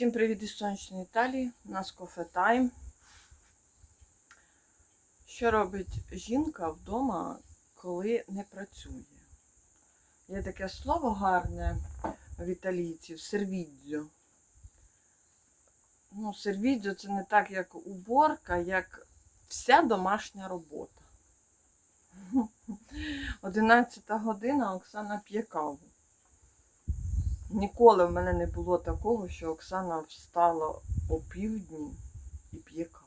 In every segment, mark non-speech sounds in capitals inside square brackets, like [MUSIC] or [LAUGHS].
Всім привіт із сонячної Італії. У нас кофе тайм. Що робить жінка вдома, коли не працює? Є таке слово гарне в італійців сервідзьо. Ну, сервідзьо це не так, як уборка, як вся домашня робота. [LAUGHS] 11 година Оксана п'є каву. Ніколи в мене не було такого, що Оксана встала о півдні і п'є каву.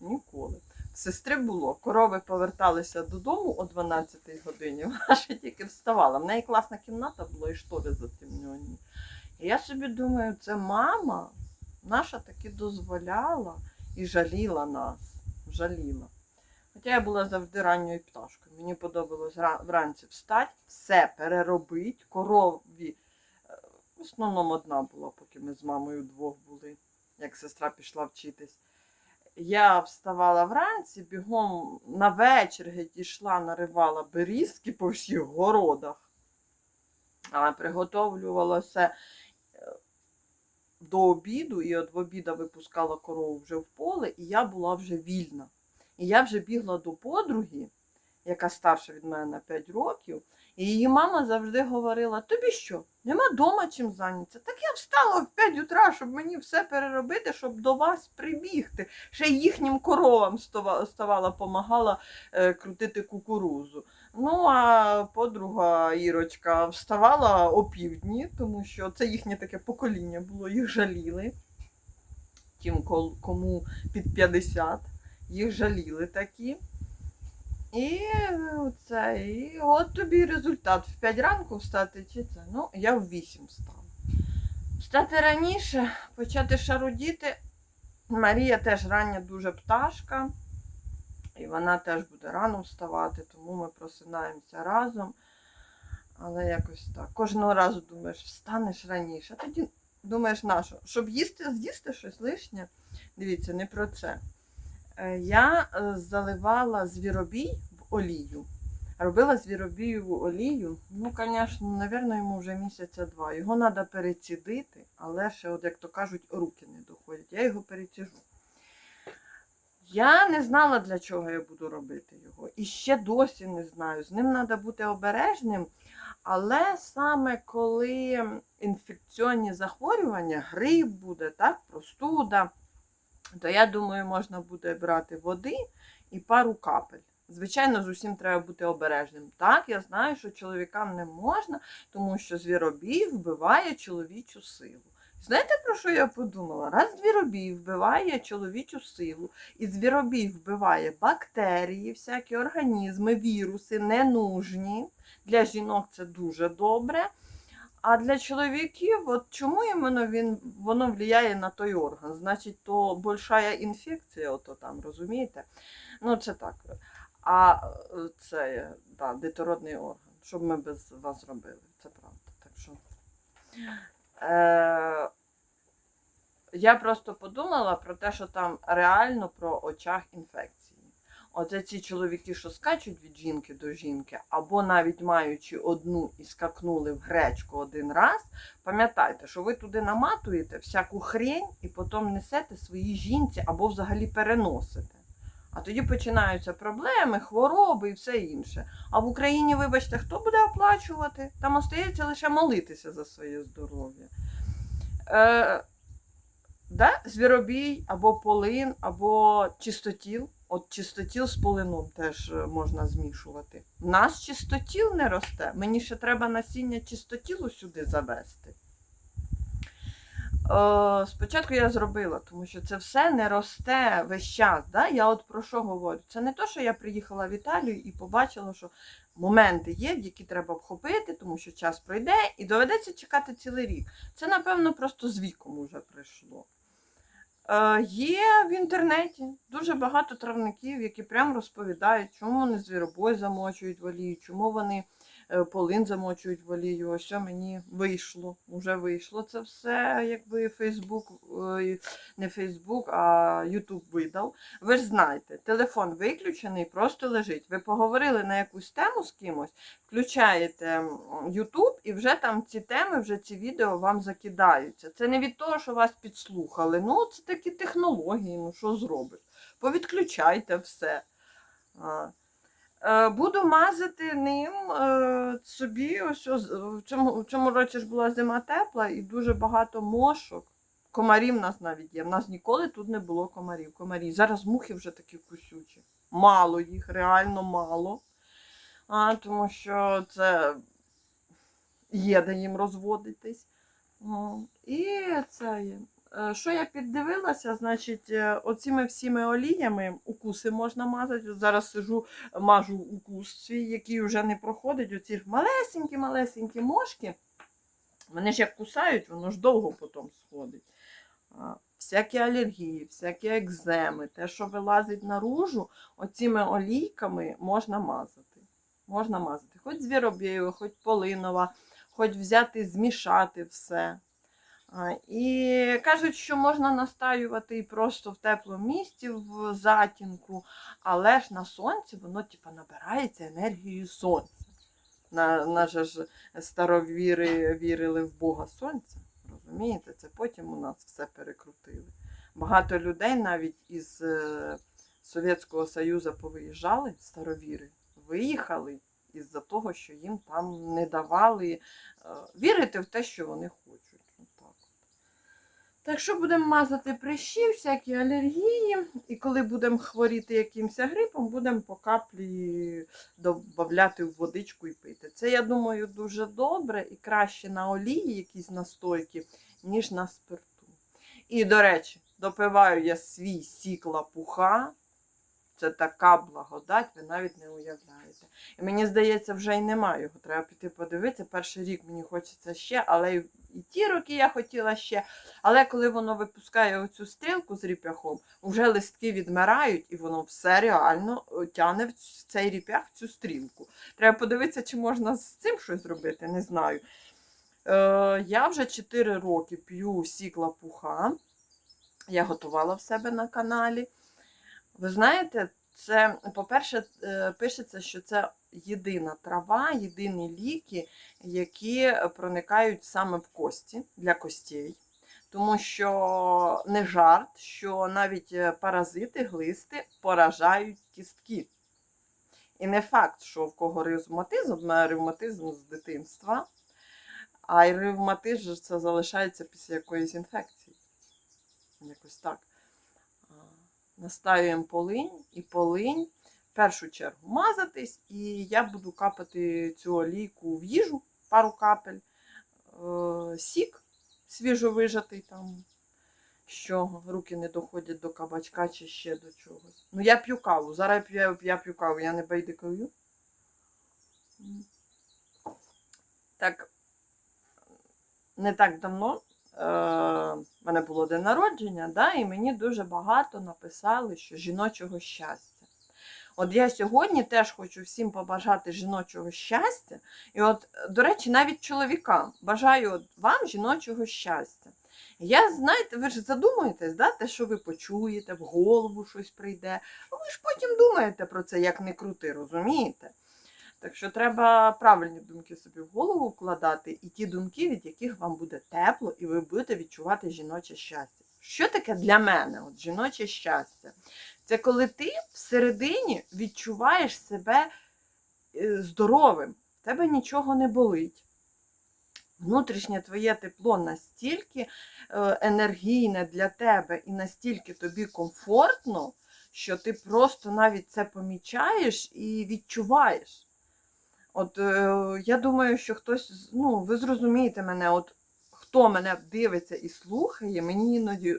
Ніколи. Сестри було. Корови поверталися додому о 12 годині, [LAUGHS] вона ще тільки вставала. В неї класна кімната була і штори затемнені. І я собі думаю, це мама наша таки дозволяла і жаліла нас. Жаліла. Хоча я була завжди ранньою пташкою. Мені подобалось вранці встати, все переробити, корові основному одна була, поки ми з мамою двох були, як сестра пішла вчитись. Я вставала вранці, бігом на вечір геть йшла, наривала берізки по всіх городах, а приготовлювала е, до обіду, і от в обіда випускала корову вже в поле, і я була вже вільна. І я вже бігла до подруги, яка старша від мене на 5 років, її мама завжди говорила: тобі що, нема дома чим зайнятися? Так я встала в 5 утра, щоб мені все переробити, щоб до вас прибігти. Ще їхнім коровам ставала, помагала е, крутити кукурузу. Ну, а подруга Ірочка вставала о півдні, тому що це їхнє таке покоління було, їх жаліли. Тим, кому під 50, їх жаліли такі. І це, і от тобі результат. В 5 ранку встати чи це. Ну, я в 8 встала. Встати раніше, почати шарудіти. Марія теж рання дуже пташка. І вона теж буде рано вставати, тому ми просинаємося разом. Але якось так. Кожного разу думаєш, встанеш раніше. А тоді думаєш, на що? Щоб їсти, з'їсти щось лишнє. Дивіться, не про це. Е, Я е, заливала звіробій в олію. Робила звіробієву олію. Ну, звісно, напевно, йому вже місяця два. Його треба перецідити, але ще, от, як то кажуть, руки не доходять. Я його переціжу. Я не знала, для чого я буду робити його. І ще досі не знаю. З ним треба бути обережним. Але саме коли інфекційні захворювання, грип буде, так, простуда, то я думаю, можна буде брати води і пару капель. Звичайно, з усім треба бути обережним. Так, я знаю, що чоловікам не можна, тому що звіробій вбиває чоловічу силу. Знаєте, про що я подумала? Раз звіробій вбиває чоловічу силу, і звіробій вбиває бактерії, всякі організми, віруси ненужні. Для жінок це дуже добре. А для чоловіків, от чому іменно він, воно впливає на той орган? Значить, то большая інфекція, ото там, розумієте? Ну, це так. А е, це да, детородний орган. Що б ми без вас робили? Це правда. Так що. Е, я просто подумала про те, що там реально про очах інфекції. Оце ці чоловіки, що скачуть від жінки до жінки, або навіть маючи одну і скакнули в гречку один раз, пам'ятайте, що ви туди наматуєте всяку хрень і потім несете своїй жінці або взагалі переносите. А тоді починаються проблеми, хвороби і все інше. А в Україні, вибачте, хто буде оплачувати? Там остається лише молитися за своє здоров'я. Е, да? Звіробій, або полин, або чистотіл. От чистотіл з полином теж е, можна змішувати. У нас чистотіл не росте. Мені ще треба насіння чистотілу сюди завести. Е, спочатку я зробила, тому що це все не росте весь час. Да? Я от про що говорю? Це не то, що я приїхала в Італію і побачила, що моменти є, які треба вхопити, тому що час пройде і доведеться чекати цілий рік. Це, напевно, просто з віком уже прийшло. Е, є в інтернеті дуже багато травників, які прям розповідають, чому вони звіробой замочують в чому вони полин замочують в олію. Ось мені вийшло. Уже вийшло це все, якби Фейсбук, е, не Фейсбук, а Ютуб видав. Ви ж знаєте, телефон виключений, просто лежить. Ви поговорили на якусь тему з кимось, включаєте Ютуб, і вже там ці теми, вже ці відео вам закидаються. Це не від того, що вас підслухали. Ну, це такі технології, ну що зробиш? Повідключайте все. Е, Буду мазати ним е, собі. Ось, ось, в, цьому, цьому році ж була зима тепла і дуже багато мошок. Комарів в нас навіть є. В нас ніколи тут не було комарів. Комарі. Зараз мухи вже такі кусючі. Мало їх, реально мало. А, тому що це є де їм розводитись. І це. Е, Що я піддивилася, значить, е, оціми всіми оліями укуси можна мазати. Зараз сижу, мажу укус свій, який вже не проходить. Оці малесенькі-малесенькі мошки. Вони ж як кусають, воно ж довго потім сходить. Всякі алергії, всякі екземи, те, що вилазить наружу, оціми олійками можна мазати. Можна мазати. Хоч звіробєєва, хоч полинова, хоч взяти, змішати все. І кажуть, що можна настаювати і просто в теплому місці, в затінку, але ж на сонці воно типу, набирається енергією сонця. На, наже ж старовіри вірили в Бога Сонця. Розумієте, це потім у нас все перекрутили. Багато людей навіть із е, Совєтського Союзу повиїжджали, старовіри, виїхали із-за того, що їм там не давали е, вірити в те, що вони хочуть. Так що будемо мазати прищі, всякі алергії, і коли будемо хворіти якимось грипом, будемо по каплі додати в водичку і пити. Це, я думаю, дуже добре і краще на олії якісь настойки, ніж на спирту. І, до речі, допиваю я свій сік лапуха. Це така благодать, ви навіть не уявляєте. І мені здається, вже й немає його. Треба піти подивитися. Перший рік мені хочеться ще, але і ті роки я хотіла ще. Але коли воно випускає оцю стрілку з ріп'яхом, вже листки відмирають, і воно все реально е, тягне в цей ріп'ях в цю стрілку. Треба подивитися, чи можна з цим щось зробити, не знаю. Е, я вже 4 роки п'ю сік лапуха. Я готувала в себе на каналі. Ви знаєте, це, по-перше, е, пишеться, що це єдина трава, єдині ліки, які проникають саме в кості для костей. Тому що не жарт, що навіть е, паразити, глисти поражають кістки. І не факт, що в кого ревматизм, ревматизм з дитинства, а й ревматизм це залишається після якоїсь інфекції. Якось так. А, Настаюємо полинь і полинь в першу чергу мазатись, і я буду капати цю олійку в їжу, пару капель, е, сік свіжовижатий там, що руки не доходять до кабачка чи ще до чогось. Ну, я п'ю каву. Зараз я я п'ю каву, я не байдикаю. Так, не так давно в мене було день народження, да, і мені дуже багато написали, що жіночого щастя. От я сьогодні теж хочу всім побажати жіночого щастя. І от, до речі, навіть чоловікам бажаю вам жіночого щастя. Я, знаєте, ви ж задумуєтесь, да, те, що ви почуєте, в голову щось прийде. Ви ж потім думаєте про це, як не крути, розумієте? Так що треба правильні думки собі в голову вкладати, і ті думки, від яких вам буде тепло, і ви будете відчувати жіноче щастя. Що таке для мене от жіноче щастя? Це коли ти всередині відчуваєш себе е, здоровим, в тебе нічого не болить. Внутрішнє твоє тепло настільки е, енергійне для тебе і настільки тобі комфортно, що ти просто навіть це помічаєш і відчуваєш. От е, я думаю, що хтось, ну, ви зрозумієте мене, от хто мене дивиться і слухає, мені іноді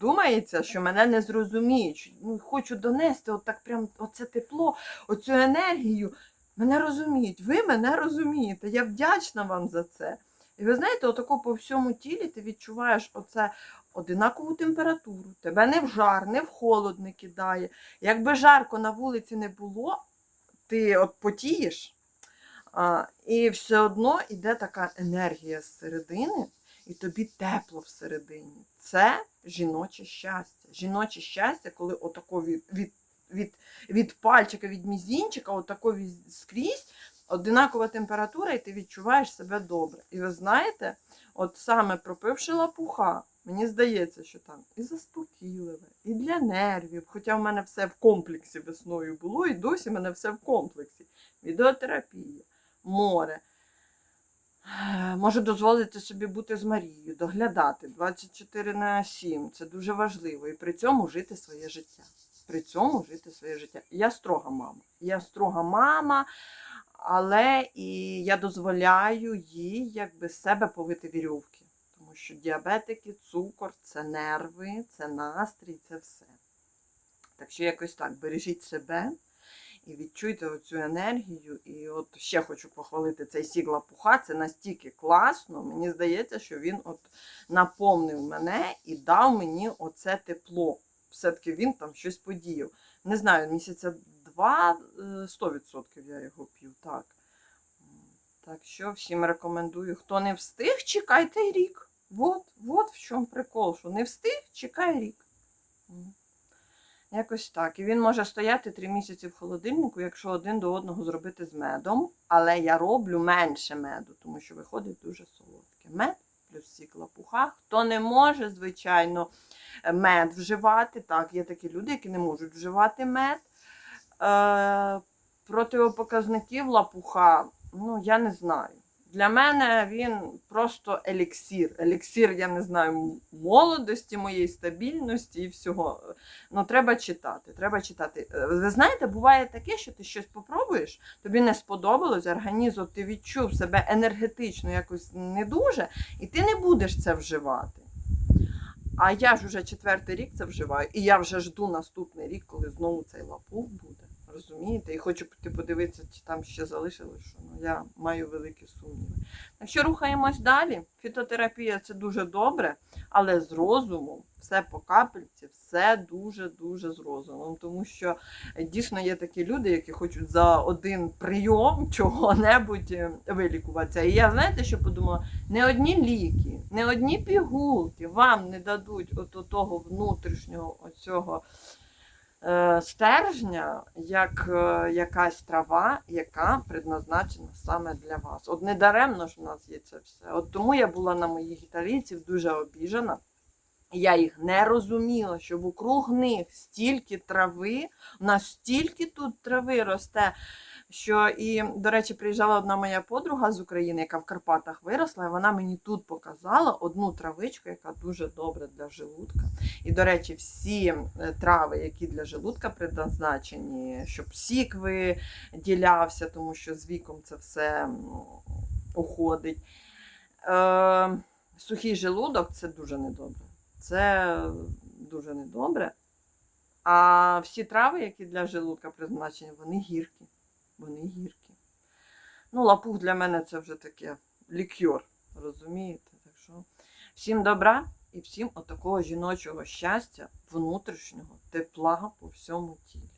думається, що мене не зрозуміють. Ну, хочу донести от так прям оце тепло, оцю енергію. Мене розуміють, ви мене розумієте. Я вдячна вам за це. І ви знаєте, отако по всьому тілі ти відчуваєш оце одинакову температуру. Тебе не в жар, не в холод не кидає. Якби жарко на вулиці не було, ти от потієш, і все одно йде така енергія з середини, і тобі тепло всередині. Це жіноче щастя. Жіноче щастя, коли отако від, від, від, від пальчика, від мізінчика, отако від, скрізь одинакова температура, і ти відчуваєш себе добре. І ви знаєте, от саме пропивши лапуха, мені здається, що там і заспокійливе, і для нервів. Хоча в мене все в комплексі весною було, і досі в мене все в комплексі. Відеотерапія, море. Е, Можу дозволити собі бути з Марією, доглядати 24 на 7. Це дуже важливо. І при цьому жити своє життя. При цьому жити своє життя. Я строга мама. Я строга мама, але і я дозволяю їй якби себе повити вірьовки. Тому що діабетики, цукор це нерви, це настрій, це все. Так що якось так, бережіть себе і відчуйте оцю енергію. І от ще хочу похвалити цей сік лапуха. Це настільки класно. Мені здається, що він от наповнив мене і дав мені оце тепло. Все-таки він там щось подіяв. Не знаю, місяця два, е, 100% я його п'ю, так. Так що всім рекомендую. Хто не встиг, чекайте рік. Вот, вот в чому прикол, що не встиг, чекай рік. Якось так. І він може стояти три місяці в холодильнику, якщо один до одного зробити з медом. Але я роблю менше меду, тому що виходить дуже солодке. Мед плюс сік лапуха. Хто не може, звичайно, мед вживати. Так, є такі люди, які не можуть вживати мед. Е, противопоказників лапуха, ну, я не знаю. Для мене він просто еліксір. Еліксір, я не знаю, молодості, моєї стабільності і всього. Ну, треба читати. Треба читати. Е, Ви знаєте, буває таке, що ти щось попробуєш, тобі не сподобалось, організм, ти відчув себе енергетично якось не дуже, і ти не будеш це вживати. А я ж уже четвертий рік це вживаю, і я вже жду наступний рік, коли знову цей лапух буде. Розумієте? І хочу піти подивитися, чи там ще залишилось, що ну, я маю великі сумніви. Так що рухаємось далі. Фітотерапія це дуже добре, але з розумом, все по капельці, все дуже-дуже з розумом. Тому що е, дійсно є такі люди, які хочуть за один прийом [LAUGHS] чого-небудь е, вилікуватися. І я знаєте, що подумала? Не одні ліки, не одні пігулки вам не дадуть от того внутрішнього оцього стержня, як е, якась трава, яка предназначена саме для вас. От недаремно ж в нас є це все. От тому я була на моїх італійців дуже обіжена. Я їх не розуміла, що вокруг них стільки трави, настільки тут трави росте. Що і, до речі, приїжджала одна моя подруга з України, яка в Карпатах виросла, і вона мені тут показала одну травичку, яка дуже добра для желудка. І, до речі, всі е, трави, які для желудка предназначені, щоб сік виділявся, тому що з віком це все уходить. Е, сухий желудок це дуже недобре. Це дуже недобре. А всі трави, які для желудка призначені, вони гіркі. Вони гіркі. Ну, лапух для мене це вже таке лікьор, розумієте? Так що всім добра і всім отакого жіночого щастя, внутрішнього тепла по всьому тілі.